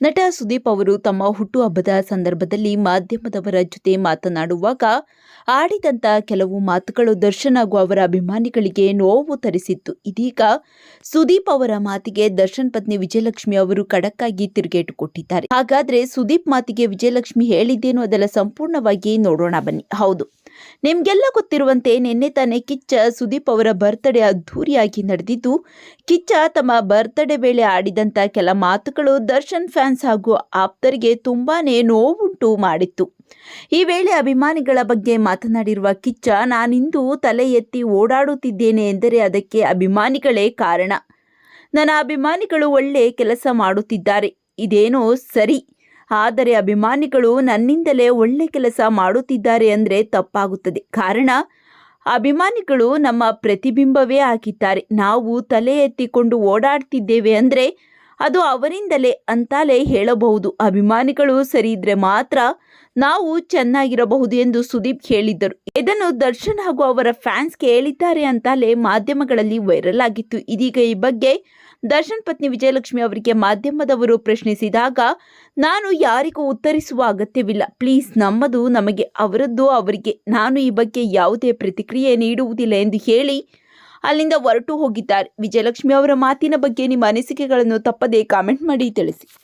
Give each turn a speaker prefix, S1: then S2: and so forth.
S1: ನಟ ಸುದೀಪ್ ಅವರು ತಮ್ಮ ಹುಟ್ಟುಹಬ್ಬದ ಸಂದರ್ಭದಲ್ಲಿ ಮಾಧ್ಯಮದವರ ಜೊತೆ ಮಾತನಾಡುವಾಗ ಆಡಿದಂತ ಕೆಲವು ಮಾತುಗಳು ದರ್ಶನ್ ಹಾಗೂ ಅವರ ಅಭಿಮಾನಿಗಳಿಗೆ ನೋವು ತರಿಸಿತ್ತು. ಇದೀಗ ಸುದೀಪ್ ಅವರ ಮಾತಿಗೆ ದರ್ಶನ್ ಪತ್ನಿ ವಿಜಯಲಕ್ಷ್ಮಿ ಅವರು ಖಡಕ್ಕಾಗಿ ತಿರುಗೇಟು ಕೊಟ್ಟಿದ್ದಾರೆ. ಹಾಗಾದ್ರೆ ಸುದೀಪ್ ಮಾತಿಗೆ ವಿಜಯಲಕ್ಷ್ಮಿ ಹೇಳಿದ್ದೇನು ಅದೆಲ್ಲ ಸಂಪೂರ್ಣವಾಗಿ ನೋಡೋಣ ಬನ್ನಿ. ಹೌದು. ನಿಮ್ಗೆಲ್ಲ ಗೊತ್ತಿರುವಂತೆ ನಿನ್ನೆ ತಾನೇ ಕಿಚ್ಚ ಸುದೀಪ್ ಅವರ ಬರ್ತ್ಡೇ ಅದ್ಧೂರಿಯಾಗಿ ನಡೆದಿದ್ದು, ಕಿಚ್ಚ ತಮ್ಮ ಬರ್ತ್ಡೇ ವೇಳೆ ಆಡಿದಂತ ಕೆಲ ಮಾತುಗಳು ದರ್ಶನ್ ಫ್ಯಾನ್ಸ್ ಹಾಗೂ ಆಪ್ತರಿಗೆ ತುಂಬಾನೇ ನೋವುಂಟು ಮಾಡಿತ್ತು. ಈ ವೇಳೆ ಅಭಿಮಾನಿಗಳ ಬಗ್ಗೆ ಮಾತನಾಡಿರುವ ಕಿಚ್ಚ, ನಾನಿಂದು ತಲೆ ಎತ್ತಿ ಓಡಾಡುತ್ತಿದ್ದೇನೆ ಎಂದರೆ ಅದಕ್ಕೆ ಅಭಿಮಾನಿಗಳೇ ಕಾರಣ. ನನ್ನ ಅಭಿಮಾನಿಗಳು ಒಳ್ಳೆ ಕೆಲಸ ಮಾಡುತ್ತಿದ್ದಾರೆ. ಇದೇನೋ ಸರಿ. ಆದರೆ ಅಭಿಮಾನಿಗಳು ನನ್ನಿಂದಲೇ ಒಳ್ಳೆ ಕೆಲಸ ಮಾಡುತ್ತಿದ್ದಾರೆ ಅಂದರೆ ತಪ್ಪಾಗುತ್ತದೆ. ಕಾರಣ, ಅಭಿಮಾನಿಗಳು ನಮ್ಮ ಪ್ರತಿಬಿಂಬವೇ ಆಗಿದ್ದಾರೆ. ನಾವು ತಲೆ ಎತ್ತಿಕೊಂಡು ಓಡಾಡ್ತಿದ್ದೇವೆ ಅಂದರೆ ಅದು ಅವರಿಂದಲೇ ಅಂತಲೇ ಹೇಳಬಹುದು. ಅಭಿಮಾನಿಗಳು ಸರಿ ಇದ್ರೆ ಮಾತ್ರ ನಾವು ಚೆನ್ನಾಗಿರಬಹುದು ಎಂದು ಸುದೀಪ್ ಹೇಳಿದ್ದರು. ಇದನ್ನು ದರ್ಶನ್ ಹಾಗೂ ಅವರ ಫ್ಯಾನ್ಸ್ ಹೇಳಿದ್ದಾರೆ ಅಂತಲೇ ಮಾಧ್ಯಮಗಳಲ್ಲಿ ವೈರಲ್ ಆಗಿತ್ತು. ಇದೀಗ ಈ ಬಗ್ಗೆ ದರ್ಶನ್ ಪತ್ನಿ ವಿಜಯಲಕ್ಷ್ಮಿ ಅವರಿಗೆ ಮಾಧ್ಯಮದವರು ಪ್ರಶ್ನಿಸಿದಾಗ, ನಾನು ಯಾರಿಗೂ ಉತ್ತರಿಸುವ ಅಗತ್ಯವಿಲ್ಲ. ಪ್ಲೀಸ್ ನಮ್ಮದು, ನಮಗೆ ಅವರದ್ದು, ಅವರಿಗೆ ನಾನು ಈ ಬಗ್ಗೆ ಯಾವುದೇ ಪ್ರತಿಕ್ರಿಯೆ ನೀಡುವುದಿಲ್ಲ ಎಂದು ಹೇಳಿ ಅಲ್ಲಿಂದ ಹೊರಟು ಹೋಗಿದ್ದಾರೆ. ವಿಜಯಲಕ್ಷ್ಮಿ ಅವರ ಮಾತಿನ ಬಗ್ಗೆ ನಿಮ್ಮ ಅನಿಸಿಕೆಗಳನ್ನು ತಪ್ಪದೇ ಕಾಮೆಂಟ್ ಮಾಡಿ ತಿಳಿಸಿ.